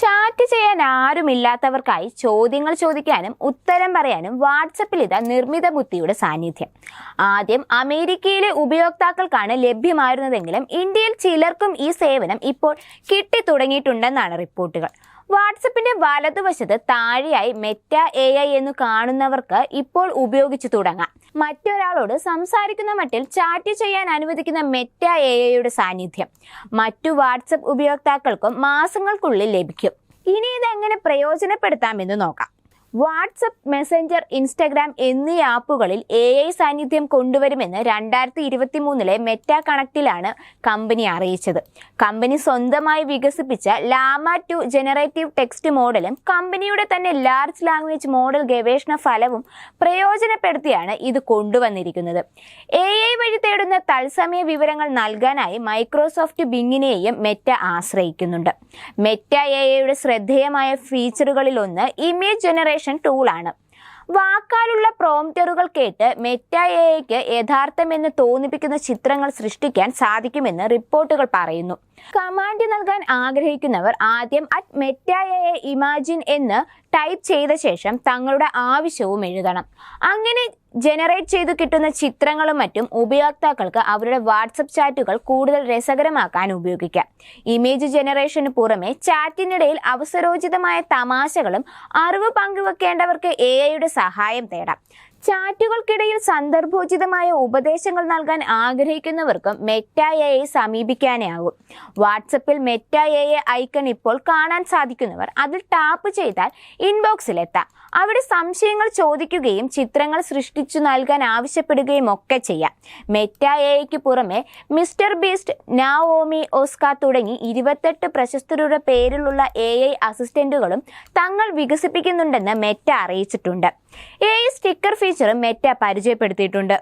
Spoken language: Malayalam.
ചാറ്റ് ചെയ്യാൻ ആരുമില്ലാത്തവർക്കായി ചോദ്യങ്ങൾ ചോദിക്കാനും ഉത്തരം പറയാനും വാട്സപ്പിൽ ഇതാ നിർമ്മിത ബുദ്ധിയുടെ സാന്നിധ്യം. ആദ്യം അമേരിക്കയിലെ ഉപയോക്താക്കൾക്കാണ് ലഭ്യമായിരുന്നതെങ്കിലും ഇന്ത്യയിൽ ചിലർക്കും ഈ സേവനം ഇപ്പോൾ കിട്ടിത്തുടങ്ങിയിട്ടുണ്ടെന്നാണ് റിപ്പോർട്ടുകൾ. വാട്സപ്പിന്റെ വലതുവശത്ത് താഴെയായി മെറ്റ എ ഐ എന്ന് കാണുന്നവർക്ക് ഇപ്പോൾ ഉപയോഗിച്ചു തുടങ്ങാം. മറ്റൊരാളോട് സംസാരിക്കുന്ന മട്ടിൽ ചാറ്റ് ചെയ്യാൻ അനുവദിക്കുന്ന മെറ്റ എ ഐയുടെ സാന്നിധ്യം. മറ്റു വാട്സപ്പ് ഉപയോക്താക്കൾക്കും മാസങ്ങൾക്കുള്ളിൽ ലഭിക്കും. ഇനി ഇതെങ്ങനെ പ്രയോജനപ്പെടുത്താമെന്ന് നോക്കാം. വാട്സപ്പ് മെസ്സഞ്ചർ ഇൻസ്റ്റഗ്രാം എന്നീ ആപ്പുകളിൽ എ ഐ സാന്നിധ്യം കൊണ്ടുവരുമെന്ന് രണ്ടായിരത്തി ഇരുപത്തി മൂന്നിലെ മെറ്റ കണക്റ്റിലാണ് കമ്പനി അറിയിച്ചത്. കമ്പനി സ്വന്തമായി വികസിപ്പിച്ച ലാമ ടു ജനറേറ്റീവ് ടെക്സ്റ്റ് മോഡലും കമ്പനിയുടെ തന്നെ ലാർജ് ലാംഗ്വേജ് മോഡൽ ഗവേഷണ ഫലവും പ്രയോജനപ്പെടുത്തിയാണ് ഇത് കൊണ്ടുവന്നിരിക്കുന്നത്. എ ഐ വഴി തേടുന്ന തത്സമയ വിവരങ്ങൾ നൽകാനായി മൈക്രോസോഫ്റ്റ് ബിങ്ങിനെയും മെറ്റ ആശ്രയിക്കുന്നുണ്ട്. മെറ്റ എ ഐയുടെ ശ്രദ്ധേയമായ ഫീച്ചറുകളിലൊന്ന് ഇമേജ് ജനറേഷൻ ടൂളാണ്. വാക്കാലുള്ള പ്രോംറ്ററുകൾ കേട്ട് മെറ്റ എഐക്ക് ഐക്ക് യഥാർത്ഥമെന്ന് തോന്നിപ്പിക്കുന്ന ചിത്രങ്ങൾ സൃഷ്ടിക്കാൻ സാധിക്കുമെന്ന് റിപ്പോർട്ടുകൾ പറയുന്നു. കമാൻഡ് നൽകാൻ ആഗ്രഹിക്കുന്നവർ ആദ്യം അറ്റ് മെറ്റ എ ഇമാജിൻ എന്ന് ടൈപ്പ് ചെയ്ത ശേഷം തങ്ങളുടെ ആവശ്യവും എഴുതണം. അങ്ങനെ ജനറേറ്റ് ചെയ്തു കിട്ടുന്ന ചിത്രങ്ങളും മറ്റും ഉപയോക്താക്കൾക്ക് അവരുടെ വാട്സപ്പ് ചാറ്റുകൾ കൂടുതൽ രസകരമാക്കാൻ ഉപയോഗിക്കാം. ഇമേജ് ജനറേഷന് പുറമെ ചാറ്റിനിടയിൽ അവസരോചിതമായ തമാശകളും അറിവ് പങ്കുവെക്കേണ്ടവർക്ക് എ ഐയുടെ സഹായം തേടാം. ചാറ്റുകൾക്കിടയിൽ സന്ദർഭോചിതമായ ഉപദേശങ്ങൾ നൽകാൻ ആഗ്രഹിക്കുന്നവർക്കും മെറ്റ സമീപിക്കാനേ ആകും വാട്സപ്പിൽ മെറ്റ എ എ ഐക്കൺ ഇപ്പോൾ കാണാൻ സാധിക്കുന്നവർ അതിൽ ടാപ്പ് ചെയ്താൽ ഇൻബോക്സിലെത്താം അവിടെ സംശയങ്ങൾ ചോദിക്കുകയും ചിത്രങ്ങൾ സൃഷ്ടിച്ചു നൽകാൻ ആവശ്യപ്പെടുകയും ഒക്കെ ചെയ്യാം. മെറ്റ എ ഐക്ക് പുറമെ മിസ്റ്റർ ബീസ്റ്റ് നാവോമി ഓസ്ക തുടങ്ങി ഇരുപത്തെട്ട് പ്രശസ്തരുടെ പേരിലുള്ള എ ഐ അസിസ്റ്റന്റുകളും തങ്ങൾ വികസിപ്പിക്കുന്നുണ്ടെന്ന് മെറ്റ അറിയിച്ചിട്ടുണ്ട്. എ സ്റ്റിക്കർ ഫീച്ചറും മെറ്റ പരിചയപ്പെടുത്തിയിട്ടുണ്ട്